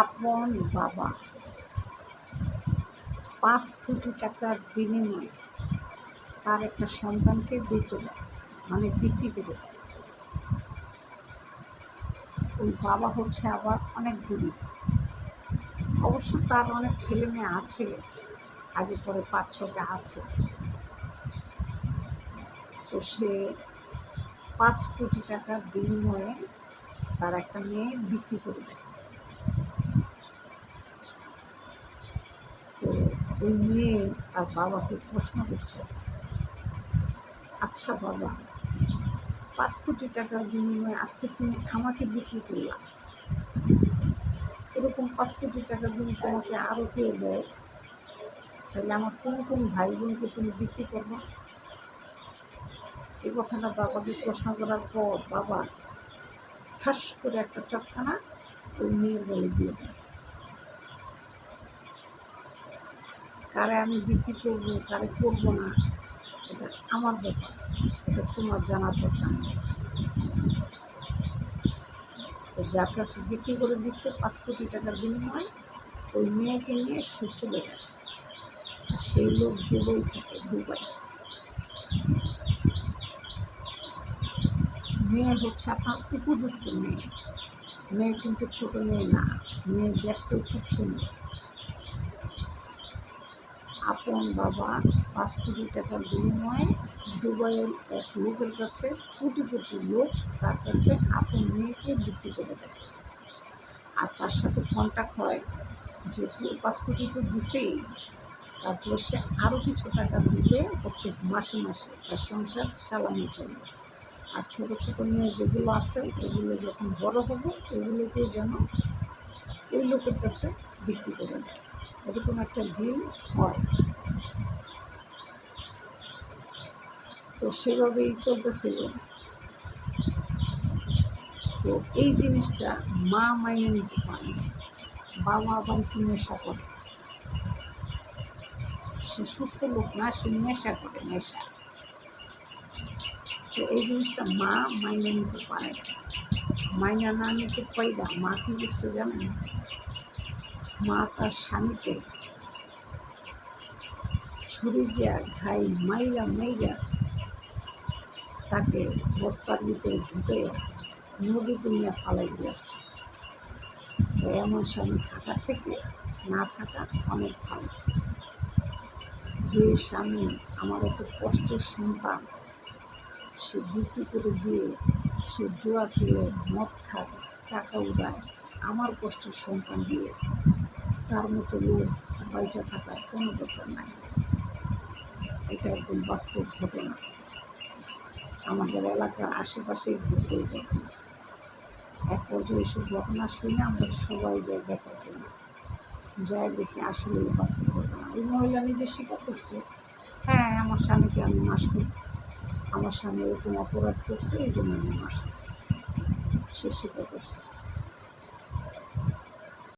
আপন বাবা। পাঁচ কোটি টাকার বিনিময়ে তার একটা সন্তানকে বেঁচে দেয় মানে বিক্রি করে ওই বাবা হচ্ছে আবার অনেক গরিব। অবশ্য তার অনেক ছেলে মেয়ে আছে, আগে পরে পাঁচ ছটা আছে। তো সে পাঁচ কোটি টাকার বিনিময়ে তার একটা মেয়ে বিক্রি করে দেয় তো ওই মেয়ে তার বাবাকে প্রশ্ন করছে। আচ্ছা বাবা, পাঁচ কোটি টাকার বিনিময়ে আজকে তুমি আমাকে বিক্রি করলাম এরকম পাঁচ কোটি টাকা যদি তোমাকে আরও কেউ দেয়? তাহলে আমার কোন কোন ভাই বোনকে তুমি বিক্রি করব? এই কথাটা বাবাকে প্রশ্ন করার পর বাবা ঠাস করে একটা চটকানা ওই মেয়ের বলে দিয়ে দেয় কারে আমি বিক্রি করব, কারে করব না, এটা আমার ব্যাপার, এটা তোমার জানার দরকার তো যার কাছে বিক্রি করে দিচ্ছে পাঁচ কোটি টাকার বিনিময়ে, ওই মেয়েকে নিয়ে সে চলে যায়। সেই লোক দুবাই থাকে দুবাই। মেয়ে হচ্ছে আপনার উপযুক্ত মেয়ে। মেয়ে কিন্তু ছোট মেয়ে না, মেয়ে দেখতেও খুব সুন্দর। আপন বাবা পাঁচ কোটি টাকার বিনিময়ে দুবাইয়ের এক লোকের কাছে কোটি কোটি লোক তার কাছে আপন মেয়েকে বিক্রি করে দেয়। আর তার সাথে কন্ট্যাক্ট হয় যে পাঁচ কোটি তো দিছেই তারপরে সে আরও কিছু টাকা দিবে প্রত্যেক মাসে মাসে তার সংসার চালানোর জন্য। আর ছোটো ছোটো মেয়ে যেগুলো আছে, এগুলো যখন বড় হবে এগুলোকে যেন ওই লোকের কাছে বিক্রি করে দেয়। এরকম একটা ডিল হয়। তো সেভাবেই চলতেছিল। তো এই জিনিসটা মা মাইনে নিতে পারে বাবা আবার একটু নেশা করে। সে সুস্থ লোক না, সে নেশা করে, নেশা। তো এই জিনিসটা মা মাইনে নিতে পারে মাইনা না নিতে পাইরা মা কি করছে জানেন? মা তার স্বামীকে ছুরি দিয়া ঘাই মাইরা মাইরা তাকে বস্তার ভিতরে ঢুকে নদীতে নিয়ে ফালাই দিয়ে তো এমন স্বামী থাকার থেকে না থাকা অনেক ভালো। যে স্বামী আমার এত কষ্টের সন্তান, সে বিক্রি করে দিয়ে সে জোয়া খেলে মদ খায়, টাকা উড়ায়, আমার কষ্টের সন্তান দিয়ে তার মতো লোক বাইচা থাকার কোনো দরকার নাই। এটা একদম বাস্তব ঘটনা। আমাদের এলাকার আশেপাশে ঘুষে ঘটনা এক পর্যায়ে এসব ঘটনা শুনে আমরা সবাই যাই দেখার জন্য যাই দেখি আসলে বাস্তব ঘটনা। এই মহিলা নিজে স্বীকার করছে হ্যাঁ আমার স্বামীকে আমি মারছি। আমার স্বামী এরকম অপরাধ করছে, এই জন্য আমি মারছি। সে স্বীকার করছে।